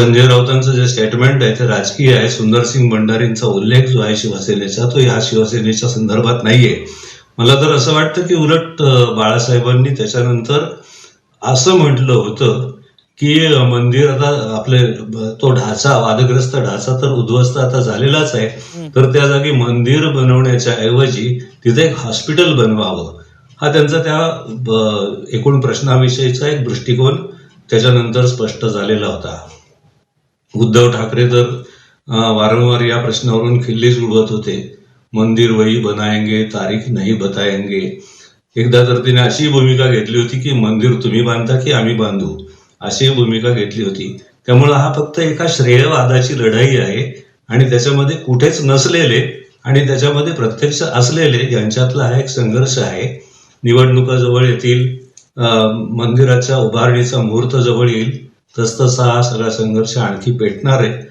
संजय राऊतांचं जे स्टेटमेंट आहे ते राजकीय आहे. सुंदरसिंग भंडारींचा उल्लेख जो आहे शिवसेनेचा तो ह्या शिवसेनेच्या संदर्भात नाहीये. मला तर असं वाटतं की उलट बाळासाहेबांनी त्याच्यानंतर असं म्हटलं होतं की मंदिर आता आपले तो ढाचा वादग्रस्त ढाचा तर उद्ध्वस्त आता झालेलाच आहे. तर त्या जागी मंदिर बनवण्याच्या ऐवजी तिथे एक हॉस्पिटल बनवावं. हा त्यांचा त्या एकूण प्रश्नाविषयीचा एक दृष्टिकोन त्याच्यानंतर स्पष्ट झालेला होता. उद्धव ठाकरे तर वारंवार या प्रश्नावरून खिल्लीच उडवत होते. मंदिर वही बनाएंगे तारीख नाही बताएंगे. एकदा तर तिने अशी भूमिका घेतली होती की मंदिर तुम्ही बांधता की आम्ही बांधू. अशी भूमिका घेतली होती. त्यामुळे हा फक्त एका श्रेयवादाची लढाई आहे आणि त्याच्यामध्ये कुठेच नसलेले आणि त्याच्यामध्ये प्रत्यक्ष असलेले यांच्यातला हा एक संघर्ष आहे. निवडणुका जवळ येतील मंदिराच्या उभारणीचा मुहूर्त जवळ येईल. तसतसा हा सगळा संघर्ष आणखी पेटणार आहे.